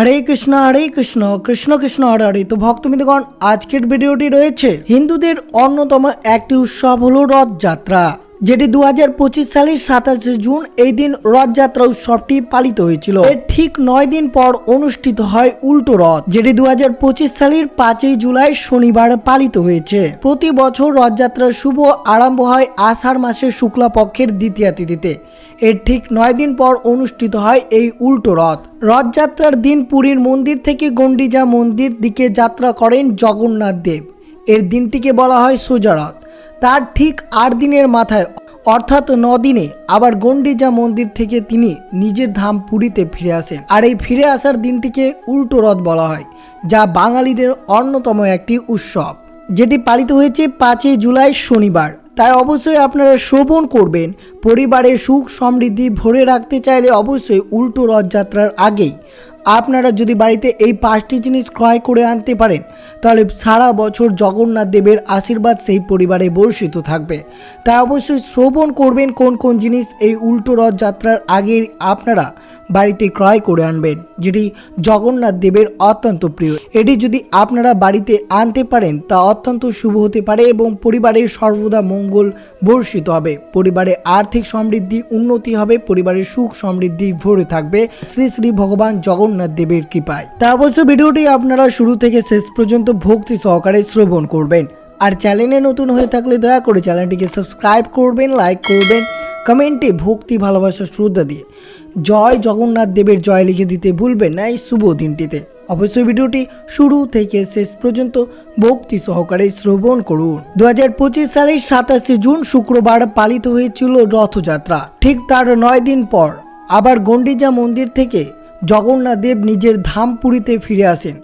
হরে কৃষ্ণ হরে কৃষ্ণ কৃষ্ণ কৃষ্ণ, হরে হরে। তো ভক্তমিদগণ আজকের ভিডিওটি রয়েছে হিন্দুদের অন্যতম একটি উৎসব হলো রথযাত্রা, যেটি দু হাজার পঁচিশ সালের সাতাশে জুন এই দিন রথযাত্রা উৎসবটি পালিত হয়েছিল। এর ঠিক নয় দিন পর অনুষ্ঠিত হয় উল্টো রথ, যেটি দু হাজার পঁচিশ সালের পাঁচই জুলাই শনিবার পালিত হয়েছে। প্রতি বছর রথযাত্রার শুভ আরম্ভ হয় আষাঢ় মাসের শুক্লা পক্ষের দ্বিতীয়া তিথিতে। এর ঠিক নয় দিন পর অনুষ্ঠিত হয় এই উল্টো রথ। রথযাত্রার দিন পুরীর মন্দির থেকে গন্ডিজা মন্দির দিকে যাত্রা করেন জগন্নাথ দেব। এর দিনটিকে বলা হয় সোজা রথ। তার ঠিক আট দিনের মাথায়, অর্থাৎ দিনে, আবার গন্ডিজা মন্দির থেকে তিনি নিজের ধাম পুরীতে ফিরে আসেন। আর এই ফিরে আসার দিনটিকে উল্টো রথ বলা হয়, যা বাঙালিদের অন্যতম একটি উৎসব, যেটি পালিত হয়েছে পাঁচই জুলাই শনিবার। তাই অবশ্যই আপনারা শ্রবণ করবেন। পরিবারে সুখ সমৃদ্ধি ভরে রাখতে চাইলে অবশ্যই উল্টো রথযাত্রার আগেই। আপনারা যদি বাড়িতে এই পাঁচটি জিনিস ক্রয় করে আনতে পারেন, তাহলে সারা বছর জগন্নাথ দেবের আশীর্বাদ সেই পরিবারে বর্ষিত থাকবে। তাই অবশ্যই শ্রবণ করবেন কোন কোন জিনিস এই উল্টো রথযাত্রার আগে আপনারা। বাড়িতে ক্রয় করে আনবেন, যেটি জগন্নাথ দেবের অত্যন্ত প্রিয়। এটি যদি আপনারা বাড়িতে আনতে পারেন, তা অত্যন্ত শুভ হতে পারে এবং পরিবারের সর্বদা মঙ্গল বর্ষিত হবে। পরিবারে আর্থিক সমৃদ্ধি উন্নতি হবে, পরিবারের সুখ সমৃদ্ধি ভরে থাকবে। শ্রী শ্রী ভগবান জগন্নাথ দেবের কৃপায়। তা অবশ্য ভিডিওটি আপনারা শুরু থেকে শেষ পর্যন্ত ভক্তি সহকারে শ্রবণ করবেন। আর চ্যানেলে নতুন হয়ে থাকলে দয়া করে চ্যানেলটিকে সাবস্ক্রাইব করবেন, লাইক করবেন, কমেন্টে ভক্তি ভালোবাসা শ্রদ্ধা দিয়ে। জয় জগন্নাথ দেবের জয় লিখে দিতে ভুলবেন না এই শুভ দিনটিতে। অবশ্যই ভিডিওটি শুরু থেকে শেষ পর্যন্ত ভক্তি সহকারে শ্রবণ করুন। দু হাজার পঁচিশ সালের সাতাশে জুন শুক্রবার পালিত হয়েছিল রথযাত্রা। ঠিক তার নয় দিন পর আবার গন্ডিজা মন্দির থেকে জগন্নাথ দেব নিজের ধাম পুরীতে ফিরে আসেন।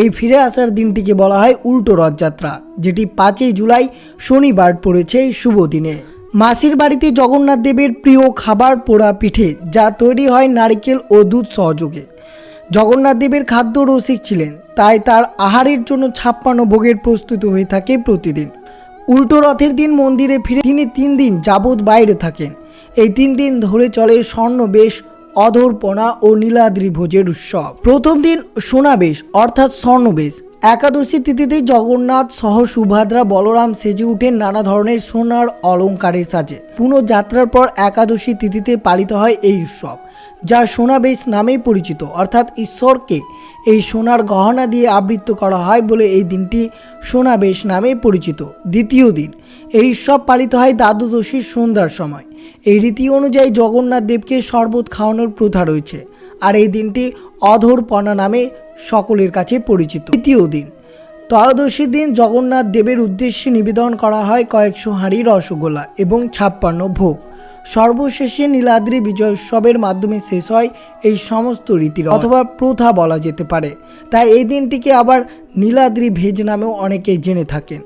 এই ফিরে আসার দিনটিকে বলা হয় উল্টো রথযাত্রা, যেটি পাঁচই জুলাই শনিবার পড়েছে এই শুভ দিনে। মাসির বাড়িতে জগন্নাথ দেবের প্রিয় খাবার পোড়া পিঠে, যা তৈরি হয় নারকেল ও দুধ সহযোগে। জগন্নাথ দেবের খাদ্য রসিক ছিলেন, তাই তার আহারের জন্য ছাপ্পান্ন ভোগের প্রস্তুত হয়ে থাকে প্রতিদিন। উল্টো রথের দিন মন্দিরে ফিরে তিনি তিন দিন যাবৎ বাইরে থাকেন। এই তিন দিন ধরে চলে স্বর্ণবেশ অধরপনা ও নীলাদ্রি ভোজের উৎসব। প্রথম দিন সোনাবেশ অর্থাৎ স্বর্ণবেশ একাদশী তিথিতে জগন্নাথ সহ সুভদ্রা বলরাম সেজে উঠেন নানা ধরনের সোনার অলঙ্কারের সাজে। পুনঃযাত্রার পর একাদশী তিথিতে পালিত হয় এই উৎসব, যা সোনাবেশ নামেই পরিচিত। অর্থাৎ ঈশ্বরকে এই সোনার গহনা দিয়ে আবৃত্ত করা হয় বলে এই দিনটি সোনাবেশ নামে পরিচিত। দ্বিতীয় দিন, এই উৎসব পালিত হয় দ্বাদশীর সন্ধ্যার সময়। এই রীতি অনুযায়ী জগন্নাথ দেবকে শরবত খাওয়ানোর প্রথা রয়েছে। আর এই দিনটি অধরপনা নামে সকলের কাছে পরিচিত। তৃতীয় দিন, ত্রয়োদশীর দিন জগন্নাথ দেবের উদ্দেশ্যে নিবেদন করা হয় কয়েকশো হাঁড়ি রসগোল্লা এবং ছাপ্পান্ন ভোগ। সর্বশেষে নীলাদ্রি বিজয় উৎসবের মাধ্যমে শেষ হয় এই সমস্ত রীতির অথবা প্রথা বলা যেতে পারে। তাই এই দিনটিকে আবার নীলাদ্রি ভেজ নামেও অনেকেই জেনে থাকেন।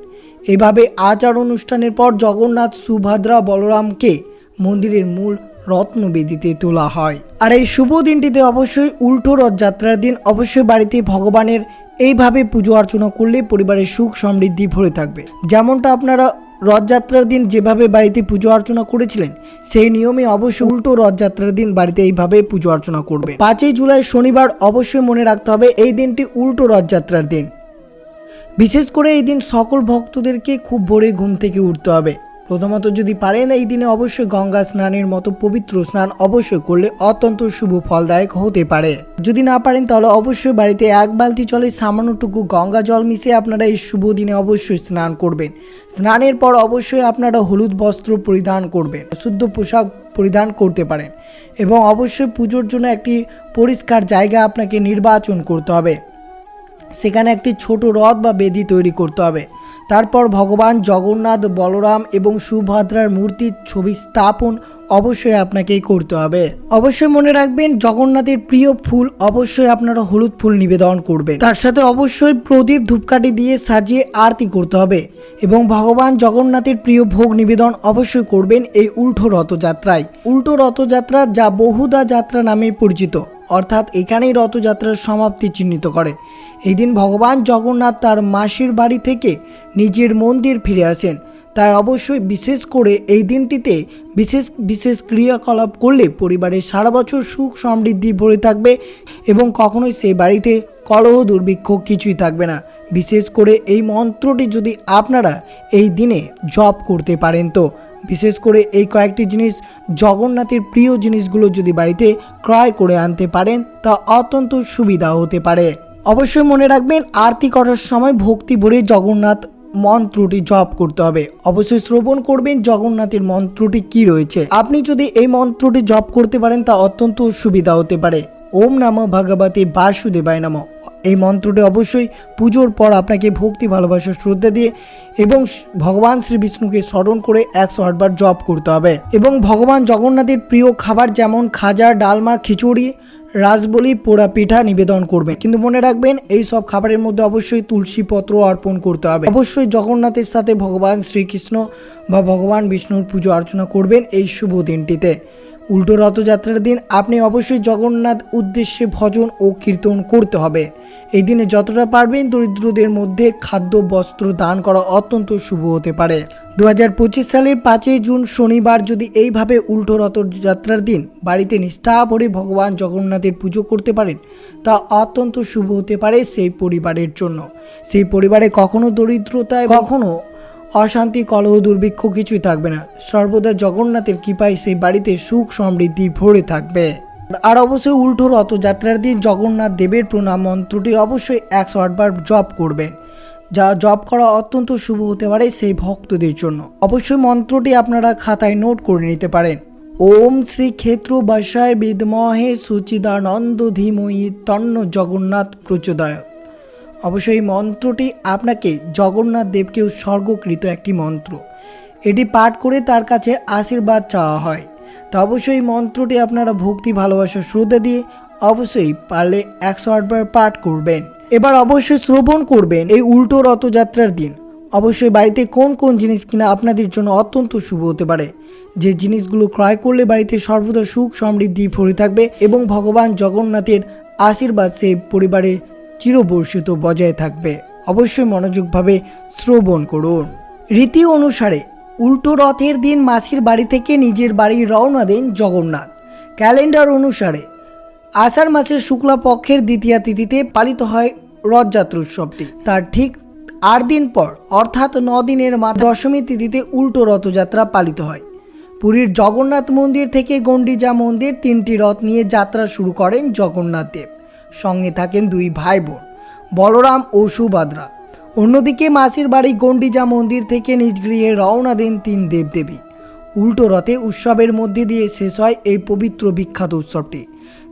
এভাবে আচার অনুষ্ঠানের পর জগন্নাথ, সুভদ্রা, বলরামকে মন্দিরের মূল রত্নবেদিতে তোলা হয়। আর এই শুভ দিনটিতে অবশ্যই উল্টো রথযাত্রার দিন অবশ্যই বাড়িতে ভগবানের এইভাবে পুজো অর্চনা করলে পরিবারের সুখ সমৃদ্ধি ভরে থাকবে। যেমনটা আপনারা রথযাত্রার দিন যেভাবে বাড়িতে পুজো অর্চনা করেছিলেন, সেই নিয়মে অবশ্যই উল্টো রথযাত্রার দিন বাড়িতে এইভাবে পুজো অর্চনা করবে। পাঁচই জুলাই শনিবার অবশ্যই মনে রাখতে হবে, এই দিনটি উল্টো রথযাত্রার দিন। বিশেষ করে এই দিন সকল ভক্তদেরকে খুব ভোরে ঘুম থেকে উঠতে হবে। প্রথমত যদি পারেন এই দিনে অবশ্যই গঙ্গা স্নানের মতো পবিত্র স্নান অবশ্যই করলে অত্যন্ত শুভ ফলদায়ক হতে পারে। যদি না পারেন তাহলে অবশ্যই বাড়িতে এক বালতি জলে সামান্যটুকু গঙ্গা জল মিশিয়ে আপনারা এই শুভ দিনে অবশ্যই স্নান করবেন। স্নানের পর অবশ্যই আপনারা হলুদ বস্ত্র পরিধান করবেন, শুদ্ধ পোশাক পরিধান করতে পারেন এবং অবশ্যই পুজোর জন্য একটি পরিষ্কার জায়গা আপনাকে নির্বাচন করতে হবে। সেখানে একটি ছোট রথ বা বেদি তৈরি করতে হবে। তারপর ভগবান জগন্নাথ, বলরাম এবং সুভদ্রার মূর্তির ছবি স্থাপন অবশ্যই আপনাকেই করতে হবে। অবশ্যই মনে রাখবেন, জগন্নাথের প্রিয় ফুল অবশ্যই আপনারা হলুদ ফুল নিবেদন করবেন। তার সাথে অবশ্যই প্রদীপ ধূপকাঠি দিয়ে সাজিয়ে আরতি করতে হবে এবং ভগবান জগন্নাথের প্রিয় ভোগ নিবেদন অবশ্যই করবেন এই উল্টো রথযাত্রায়। উল্টো রথযাত্রা যা বহুদা যাত্রা নামে পরিচিত, অর্থাৎ এখানেই রথযাত্রার সমাপ্তি চিহ্নিত করে। এই দিন ভগবান জগন্নাথ তার মাসির বাড়ি থেকে নিজের মন্দির ফিরে আসেন। তাই অবশ্যই বিশেষ করে এই দিনটিতে বিশেষ বিশেষ ক্রিয়াকলাপ করলে পরিবারের সারা বছর সুখ সমৃদ্ধি ভরে থাকবে এবং কখনোই সেই বাড়িতে কলহ, দুর্ভিক্ষ কিছুই থাকবে না। বিশেষ করে এই মন্ত্রটি যদি আপনারা এই দিনে জপ করতে পারেন তো। বিশেষ করে এই কয়েকটি জিনিস, জগন্নাথের প্রিয় জিনিসগুলো যদি বাড়িতে ক্রয় করে আনতে পারেন, তা অত্যন্ত সুবিধা হতে পারে। অবশ্যই মনে রাখবেন, আরতি করার সময় ভক্তি ভরে জগন্নাথ মন্ত্রটি জপ করতে হবে। অবশ্যই শ্রবণ করবেন, জগন্নাথের মন্ত্রটি কি রয়েছে। আপনি যদি এই মন্ত্রটি জপ করতে পারেন, তা অত্যন্ত সুবিধা হতে পারে। ওম নাম ভগবতী বাসুদেবায় নম। এই মন্ত্রটি অবশ্যই পুজোর পর আপনাকে ভক্তি, ভালোবাসা, শ্রদ্ধা দিয়ে এবং ভগবান শ্রী বিষ্ণুকে স্মরণ করে একশো আটবার জপ করতে হবে। এবং ভগবান জগন্নাথের প্রিয় খাবার যেমন খাজা, ডালমা, খিচুড়ি রাজবলি পোড়া পিঠা নিবেদন করবেন। কিন্তু মনে রাখবেন, এই সব খাবারের মধ্যে অবশ্যই তুলসী পত্র অর্পণ করতে হবে। অবশ্যই জগন্নাথের সাথে ভগবান শ্রীকৃষ্ণ বা ভগবান বিষ্ণুর পুজো অর্চনা করবেন এই শুভ দিনটিতে। উল্টো রথযাত্রার দিন আপনি অবশ্যই জগন্নাথ উদ্দেশ্যে ভজন ও কীর্তন করতে হবে। এই দিনে যতটা পারবেন দরিদ্রদের মধ্যে খাদ্য, বস্ত্র দান করা অত্যন্ত শুভ হতে পারে। দু হাজার পঁচিশ সালের পাঁচই জুন শনিবার যদি এইভাবে উল্টো রথযাত্রার দিন বাড়িতে নিষ্ঠা ভরে ভগবান জগন্নাথের পুজো করতে পারেন, তা অত্যন্ত শুভ হতে পারে সেই পরিবারের জন্য। সেই পরিবারে কখনো দরিদ্রতায়, কখনো অশান্তি, কলহ, দুর্ভিক্ষ কিছুই থাকবে না। সর্বদা জগন্নাথের কৃপায় সেই বাড়িতে সুখ, সমৃদ্ধি ভরে থাকবে। আর অবশ্যই উল্টো রথযাত্রার দিন জগন্নাথ দেবের প্রণাম মন্ত্রটি অবশ্যই একশো আটবার জপ করবেন। যা জপ করা অত্যন্ত শুভ হতে পারে সেই ভক্তদের জন্য। অবশ্যই মন্ত্রটি আপনারা খাতায় নোট করে নিতে পারেন। ওম শ্রী ক্ষেত্র বাসায় বিদমহে সুচিদানন্দ ধীময়ী তন্ন জগন্নাথ প্রচোদয় অবশ্যই এই মন্ত্রটি আপনাকে জগন্নাথ দেবকে উৎসর্গকৃত একটি মন্ত্র। এটি পাঠ করে তার কাছে আশীর্বাদ চাওয়া হয়। তো অবশ্যই মন্ত্রটি আপনারা ভক্তি, ভালোবাসা, শ্রদ্ধা দিয়ে অবশ্যই পারলে একশো আটবার পাঠ করবেন। এবার অবশ্যই শ্রবণ করবেন এই উল্টো রথযাত্রার দিন। অবশ্যই বাড়িতে কোন কোন জিনিস কিনা আপনাদের জন্য অত্যন্ত শুভ হতে পারে। যে জিনিসগুলো ক্রয় করলে বাড়িতে সর্বদা সুখ, সমৃদ্ধি ভরে থাকবে এবং ভগবান জগন্নাথের আশীর্বাদ সেই পরিবারে চিরবর্ষিত বজায় থাকবে। অবশ্যই মনোযোগভাবে শ্রবণ করুন। রীতি অনুসারে, উল্টো রথের দিন মাসির বাড়ি থেকে নিজের বাড়ি রওনা দেন জগন্নাথ। ক্যালেন্ডার অনুসারে, আষাঢ় মাসের শুক্লা পক্ষের দ্বিতীয়া তিথিতে পালিত হয় রথযাত্রা উৎসবটি তার ঠিক আট দিন পর, অর্থাৎ ন দিনের মা দশমী তিথিতে উল্টো রথযাত্রা পালিত হয়। পুরীর জগন্নাথ মন্দির থেকে গণ্ডিজা মন্দির তিনটি রথ নিয়ে যাত্রা শুরু করেন জগন্নাথ দেব। সঙ্গে থাকেন দুই ভাই বোন বলরাম ও সুভদ্রা। অন্যদিকে মাসির বাড়ি গণ্ডিজা মন্দির থেকে নিজ গৃহে রওনা দেন তিন দেবদেবী। উল্টো রথে উৎসবের মধ্যে দিয়ে শেষ হয় এই পবিত্র বিখ্যাত উৎসবটি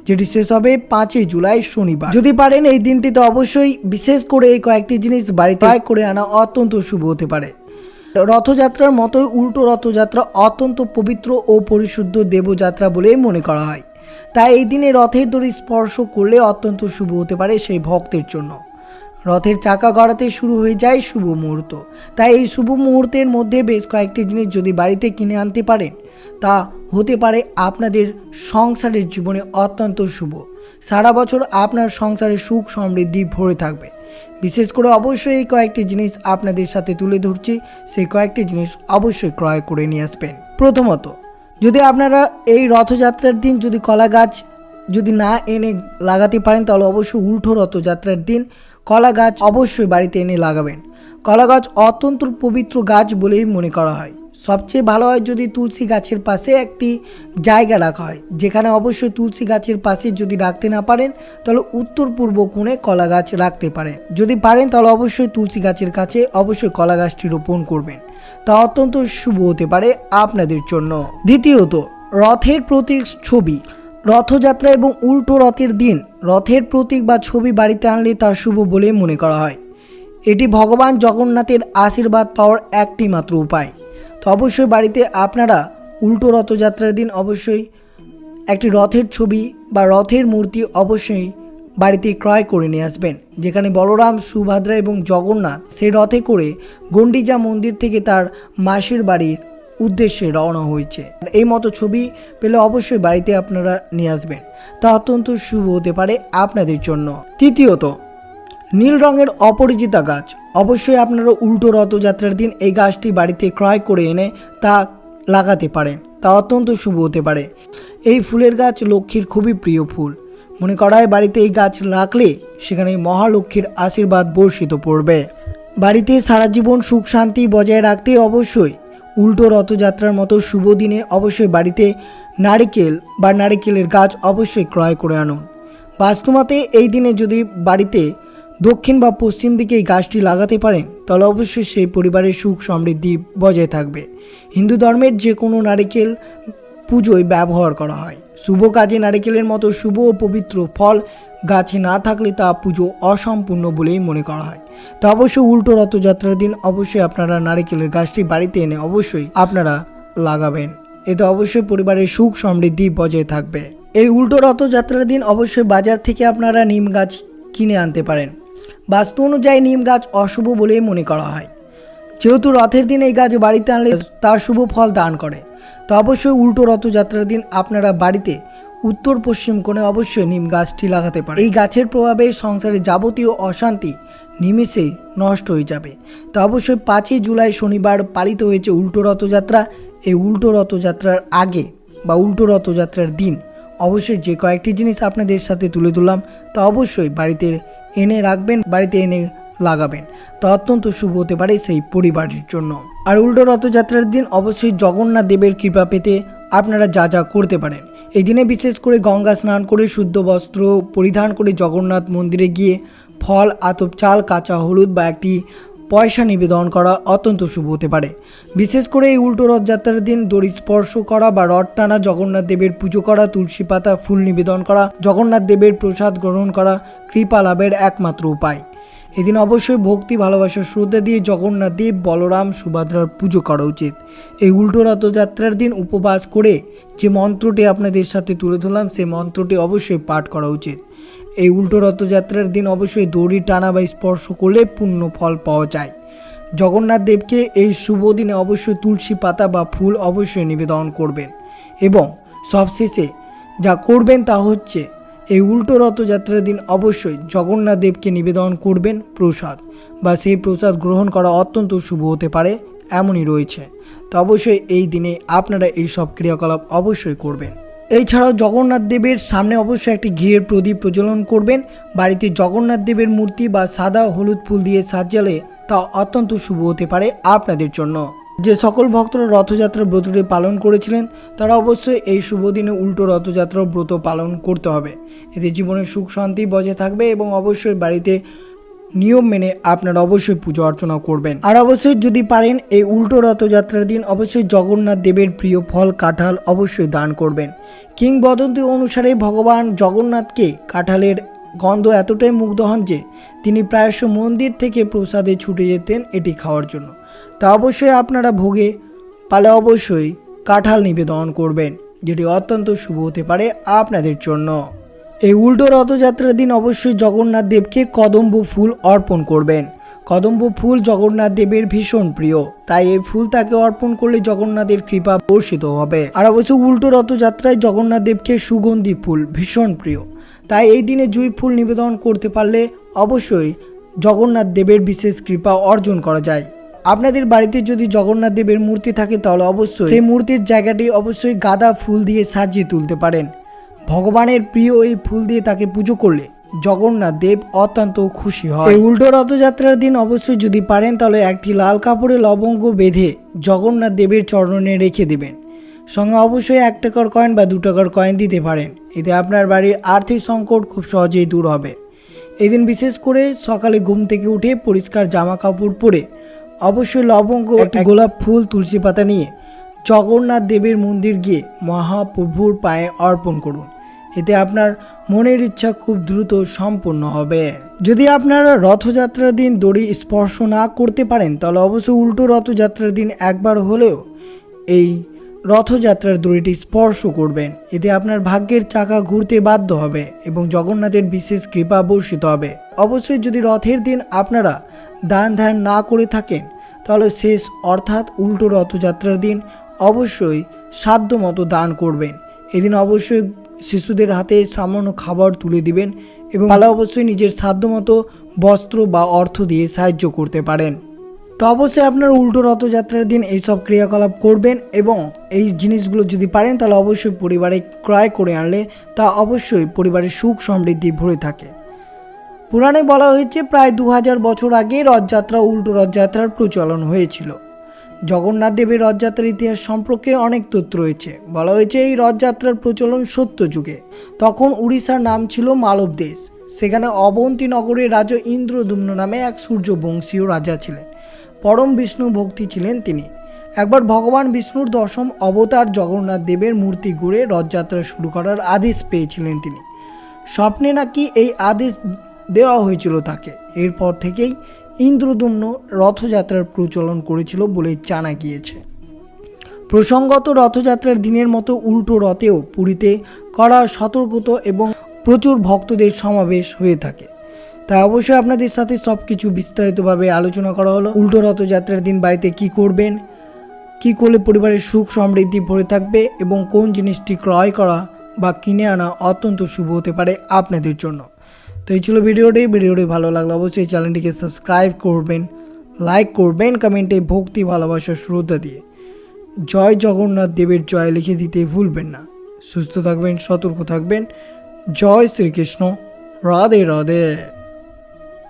যেটি শেষ হবে পাঁচই জুলাই শনিবার। যদি পারেন এই দিনটিতে অবশ্যই বিশেষ করে এই কয়েকটি জিনিস বাড়িতে করে আনা অত্যন্ত শুভ হতে পারে। রথযাত্রার মতোই উল্টো রথযাত্রা অত্যন্ত পবিত্র ও পরিশুদ্ধ দেবযাত্রা বলে মনে করা হয়। তাই এই দিনে রথের দড়ি স্পর্শ করলে অত্যন্ত শুভ হতে পারে সেই ভক্তের জন্য। রথের চাকা গড়াতে শুরু হয়ে যায় শুভ মুহূর্ত। তাই এই শুভ মুহূর্তের মধ্যে বেশ কয়েকটি জিনিস যদি বাড়িতে কিনে আনতে পারেন, তা হতে পারে আপনাদের সংসারের জীবনে অত্যন্ত শুভ। সারা বছর আপনার সংসারে সুখ সমৃদ্ধি ভরে থাকবে। বিশেষ করে অবশ্যই এই কয়েকটি জিনিস আপনাদের সাথে তুলে ধরছি, সেই কয়েকটি জিনিস অবশ্যই ক্রয় করে নিয়ে আসবেন। প্রথমত যদি আপনারা এই রথযাত্রার দিন যদি কলা গাছ যদি না এনে লাগাতে পারেন, তাহলে অবশ্যই উল্টো রথযাত্রার দিন কলা গাছ অবশ্যই বাড়িতে এনে লাগাবেন। কলা গাছ অত্যন্ত পবিত্র গাছ বলেই মনে করা হয়। সবচেয়ে ভালো হয় যদি তুলসী গাছের পাশে একটি জায়গা রাখা হয়। যেখানে অবশ্যই তুলসী গাছের পাশে যদি রাখতে না পারেন, তাহলে উত্তর পূর্ব কোণে কলা গাছ রাখতে পারেন। যদি পারেন, তাহলে অবশ্যই তুলসী গাছের কাছে অবশ্যই কলা গাছটি রোপণ করবেন। তা অত্যন্ত শুভ হতে পারে আপনাদের জন্য। দ্বিতীয়ত, রথের প্রতীক ছবি। রথযাত্রা এবং উল্টো রথের দিন, রথের প্রতীক বা ছবি বাড়িতে আনলে তা শুভ বলে মনে করা হয়। এটি ভগবান জগন্নাথের আশীর্বাদ পাওয়ার একটি মাত্র উপায়। তো অবশ্যই বাড়িতে আপনারা উল্টো রথযাত্রার দিন অবশ্যই একটি রথের ছবি বা রথের মূর্তি অবশ্যই বাড়িতে ক্রয় করে নিয়ে আসবেন। যেখানে বলরাম, সুভদ্রা এবং জগন্নাথ সেই রথে করে গণ্ডিজা মন্দির থেকে তার মাসির বাড়ির উদ্দেশ্যে রওনা হয়েছে। এই মতো ছবি পেলে অবশ্যই বাড়িতে আপনারা নিয়ে আসবেন। তা অত্যন্ত শুভ হতে পারে আপনাদের জন্য। তৃতীয়ত, নীল রঙের অপরিচিতা গাছ। অবশ্যই আপনারা উল্টো রথযাত্রার দিন এই গাছটি বাড়িতে ক্রয় করে এনে তা লাগাতে পারেন। তা অত্যন্ত শুভ হতে পারে। এই ফুলের গাছ লক্ষ্মীর খুবই প্রিয় ফুল। মনে করা হয় বাড়িতে এই গাছ রাখলে সেখানে মহালক্ষ্মীর আশীর্বাদ বর্ষিত পড়বে। বাড়িতে সারা জীবন সুখ শান্তি বজায় রাখতে অবশ্যই উল্টো রথযাত্রার মতো শুভ দিনে অবশ্যই বাড়িতে নারিকেল বা নারিকেলের গাছ অবশ্যই ক্রয় করে আনুন। বাস্তুমাতে এই দিনে যদি বাড়িতে দক্ষিণ বা পশ্চিম দিকে এই গাছটি লাগাতে পারেন, তাহলে অবশ্যই সেই পরিবারের সুখ সমৃদ্ধি বজায় থাকবে। হিন্দু ধর্মের যে কোনো নারিকেল পুজোয় ব্যবহার করা হয়। শুভ কাজে নারিকেলের মতো শুভ ও পবিত্র ফল গাছে না থাকলে তা পুজো অসম্পূর্ণ বলেই মনে করা হয়। তো অবশ্যই উল্টো রথযাত্রার দিন অবশ্যই আপনারা নারিকেলের গাছটি বাড়িতে এনে অবশ্যই আপনারা লাগাবেন। এতে অবশ্যই পরিবারের সুখ সমৃদ্ধি বজায় থাকবে। এই উল্টো রথযাত্রার দিন অবশ্যই বাজার থেকে আপনারা নিম গাছ কিনে আনতে পারেন। বাস্তু অনুযায়ী নিম গাছ অশুভ বলেই মনে করা হয়। যেহেতু রথের দিন এই গাছ বাড়িতে আনলে তার শুভ ফল দান করে। তো অবশ্যই উল্টো রথযাত্রার দিন আপনারা বাড়িতে উত্তর পশ্চিম কোণে অবশ্যই নিম গাছটি লাগাতে পারেন। এই গাছের প্রভাবে সংসারে যাবতীয় অশান্তি, নিমেষে নষ্ট হয়ে যাবে। তো অবশ্যই পাঁচই জুলাই শনিবার পালিত হয়েছে উল্টো রথযাত্রা। এই উল্টো রথযাত্রার আগে বা উল্টো রথযাত্রার দিন অবশ্যই যে কয়েকটি জিনিস আপনাদের সাথে তুলে ধরলাম, তা অবশ্যই বাড়িতে এনে রাখবেন। বাড়িতে এনে লাগাবেন। তা অত্যন্ত শুভ হতে পারে সেই পরিবারের জন্য। আর উল্টো রথযাত্রার দিন অবশ্যই জগন্নাথ দেবের কৃপা পেতে আপনারা যা যা করতে পারেন। এই দিনে বিশেষ করে গঙ্গা স্নান করে শুদ্ধ বস্ত্র পরিধান করে জগন্নাথ মন্দিরে গিয়ে ফল, আতপ, চাল, কাঁচা হলুদ বা একটি পয়সা নিবেদন করা অত্যন্ত শুভ হতে পারে। বিশেষ করে এই উল্টো রথযাত্রার দিন দড়ি স্পর্শ করা বা রথ টানা জগন্নাথ দেবের পুজো করা, তুলসী পাতা, ফুল নিবেদন করা, জগন্নাথ দেবের প্রসাদ গ্রহণ করা কৃপা লাভের একমাত্র উপায়। এদিন অবশ্যই ভক্তি, ভালোবাসা, শ্রদ্ধা দিয়ে জগন্নাথ দেব, বলরাম, সুভদ্রার পুজো করা উচিত। এই উল্টো রথযাত্রার দিন উপবাস করে যে মন্ত্রটি আপনাদের সাথে তুলে ধরলাম, সেই মন্ত্রটি অবশ্যই পাঠ করা উচিত। এই উল্টো রথযাত্রার দিন অবশ্যই দড়ি টানা বা স্পর্শ করলে পূর্ণ ফল পাওয়া যায়। জগন্নাথ দেবকে এই শুভ দিনে অবশ্যই তুলসী পাতা বা ফুল অবশ্যই নিবেদন করবেন এবং সবশেষে যা করবেন তা হচ্ছে এই উল্টো রথযাত্রার দিন অবশ্যই জগন্নাথ দেবকে নিবেদন করবেন প্রসাদ। বা সেই প্রসাদ গ্রহণ করা অত্যন্ত শুভ হতে পারে, এমনই রয়েছে। তো অবশ্যই এই দিনে আপনারা এই সব ক্রিয়াকলাপ অবশ্যই করবেন। এছাড়াও জগন্নাথ দেবের সামনে অবশ্যই একটি ঘিয়ের প্রদীপ প্রজ্বলন করবেন। বাড়িতে জগন্নাথ দেবের মূর্তি বা সাদা হলুদ ফুল দিয়ে সাজালে তা অত্যন্ত শুভ হতে পারে আপনাদের জন্য। যে সকল ভক্তরা রথযাত্রার ব্রতটি পালন করেছিলেন, তারা অবশ্যই এই শুভ দিনে উল্টো রথযাত্রার ব্রত পালন করতে হবে। এতে জীবনের সুখ শান্তি বজায় থাকবে এবং অবশ্যই বাড়িতে নিয়ম মেনে আপনারা অবশ্যই পুজো অর্চনা করবেন। আর অবশ্যই যদি পারেন, এই উল্টো রথযাত্রার দিন অবশ্যই জগন্নাথ দেবের প্রিয় ফল কাঁঠাল অবশ্যই দান করবেন। কিংবদন্তি অনুসারে ভগবান জগন্নাথকে কাঁঠালের গন্ধ এতটাই মুগ্ধ হন যে, তিনি প্রায়শ মন্দির থেকে প্রসাদে ছুটে যেতেন এটি খাওয়ার জন্য। তা অবশ্যই আপনারা ভোগে, পালে অবশ্যই কাঁঠাল নিবেদন করবেন, যেটি অত্যন্ত শুভ হতে পারে আপনাদের জন্য। এই উল্টো রথযাত্রার দিন অবশ্যই জগন্নাথ দেবকে কদম্ব ফুল অর্পণ করবেন। কদম্ব ফুল জগন্নাথ দেবের ভীষণ প্রিয়, তাই এই ফুল তাকে অর্পণ করলে জগন্নাথের কৃপা বর্ষিত হবে। আর অবশ্যই উল্টো রথযাত্রায় জগন্নাথ দেবকে সুগন্ধি ফুল ভীষণ প্রিয়, তাই এই দিনে জুই ফুল নিবেদন করতে পারলে অবশ্যই জগন্নাথ দেবের বিশেষ কৃপা অর্জন করা যায়। আপনাদের বাড়িতে যদি জগন্নাথ দেবের মূর্তি থাকে তাহলে অবশ্যই সেই মূর্তির জায়গাটি অবশ্যই গাঁদা ফুল দিয়ে সাজিয়ে তুলতে পারেন। ভগবানের প্রিয় এই ফুল দিয়ে তাকে পুজো করলে জগন্নাথ দেব অত্যন্ত খুশি হয়। এই উল্টো রথযাত্রার দিন অবশ্যই যদি পারেন তাহলে একটি লাল কাপড়ে লবঙ্গ বেঁধে জগন্নাথ দেবের চরণে রেখে দেবেন। সঙ্গে অবশ্যই এক টাকার কয়েন বা দু টাকার কয়েন দিতে পারেন। এতে আপনার বাড়ির আর্থিক সংকট খুব সহজেই দূর হবে। এদিন বিশেষ করে সকালে ঘুম থেকে উঠে পরিষ্কার জামা কাপড় পরে অবশ্যই লবঙ্গ একটি গোলাপ ফুল তুলসী পাতা নিয়ে জগন্নাথ দেবের মন্দির গিয়ে মহাপ্রভুর পায়ে অর্পণ করুন। এতে আপনার মনের ইচ্ছা খুব দ্রুত সম্পন্ন হবে। যদি আপনারা রথযাত্রার দিন দড়ি স্পর্শ না করতে পারেন তাহলে অবশ্যই উল্টো রথযাত্রার দিন একবার হলেও এই রথযাত্রার দড়িটি স্পর্শ করবেন। এতে আপনার ভাগ্যের চাকা ঘুরতে বাধ্য হবে এবং জগন্নাথের বিশেষ কৃপা বর্ষিত হবে। অবশ্যই যদি রথের দিন আপনারা দান ধ্যান না করে থাকেন, তাহলে শেষ অর্থাৎ উল্টো রথযাত্রার দিন অবশ্যই সাধ্য মতো দান করবেন। এদিন অবশ্যই শিশুদের হাতে সামান্য খাবার তুলে দিবেন এবং পালা অবশ্যই নিজের সাধ্য মতো বস্ত্র বা অর্থ দিয়ে সাহায্য করতে পারেন। তো অবশ্যই আপনার উল্টো রথযাত্রার দিন এইসব ক্রিয়াকলাপ করবেন এবং এই জিনিসগুলো যদি পারেন, তাহলে অবশ্যই পরিবারে ক্রয় করে আনলে তা অবশ্যই পরিবারের সুখ সমৃদ্ধি ভরে থাকে। পুরাণে বলা হয়েছে, প্রায় দু হাজার বছর আগে রথযাত্রা, উল্টো রথযাত্রার প্রচলন হয়েছিল। জগন্নাথ দেবের রথযাত্রার ইতিহাস সম্পর্কে অনেক তথ্য রয়েছে। বলা হয়েছে, এই রথযাত্রার প্রচলন সত্য যুগে। তখন উড়িষ্যার নাম ছিল মালব দেশ সেখানে অবন্তী নগরের রাজা ইন্দ্রদুম্ন নামে এক সূর্যবংশীয় রাজা ছিলেন। পরম বিষ্ণু ভক্তি ছিলেন তিনি। একবার ভগবান বিষ্ণুর দশম অবতার জগন্নাথ দেবের মূর্তি গড়ে রথযাত্রা শুরু করার আদেশ পেয়েছিলেন তিনি। স্বপ্নে নাকি এই আদেশ দেওয়া হয়েছিল তাকে। এরপর থেকেই ইন্দ্রদুম্ন রথযাত্রার প্রচলন করেছিল বলে জানা গিয়েছে। প্রসঙ্গত রথযাত্রার দিনের মতো উল্টো রথেও পুরীতে কড়া সতর্কত এবং প্রচুর ভক্তদের সমাবেশ হয়ে থাকে। তাই অবশ্যই আপনাদের সাথে সব কিছু বিস্তারিতভাবে আলোচনা করা হলো। উল্টো রথযাত্রার দিন বাড়িতে কি করবেন? কি করলে পরিবারের সুখ সমৃদ্ধি ভরে থাকবে? এবং কোন জিনিসটি ক্রয় করা বা কিনে আনা অত্যন্ত শুভ হতে পারে আপনাদের জন্য। তো এই ছিল ভিডিওটি। ভিডিওটি ভালো লাগলে অবশ্যই চ্যানেলটিকে সাবস্ক্রাইব করবেন, লাইক করবেন, কমেন্টে ভক্তি ভালোবাসার শ্রদ্ধা দিয়ে। জয় জগন্নাথ দেবের জয় লিখে দিতে ভুলবেন না। সুস্থ থাকবেন, সতর্ক থাকবেন। জয় শ্রীকৃষ্ণ। রাধে রাধে।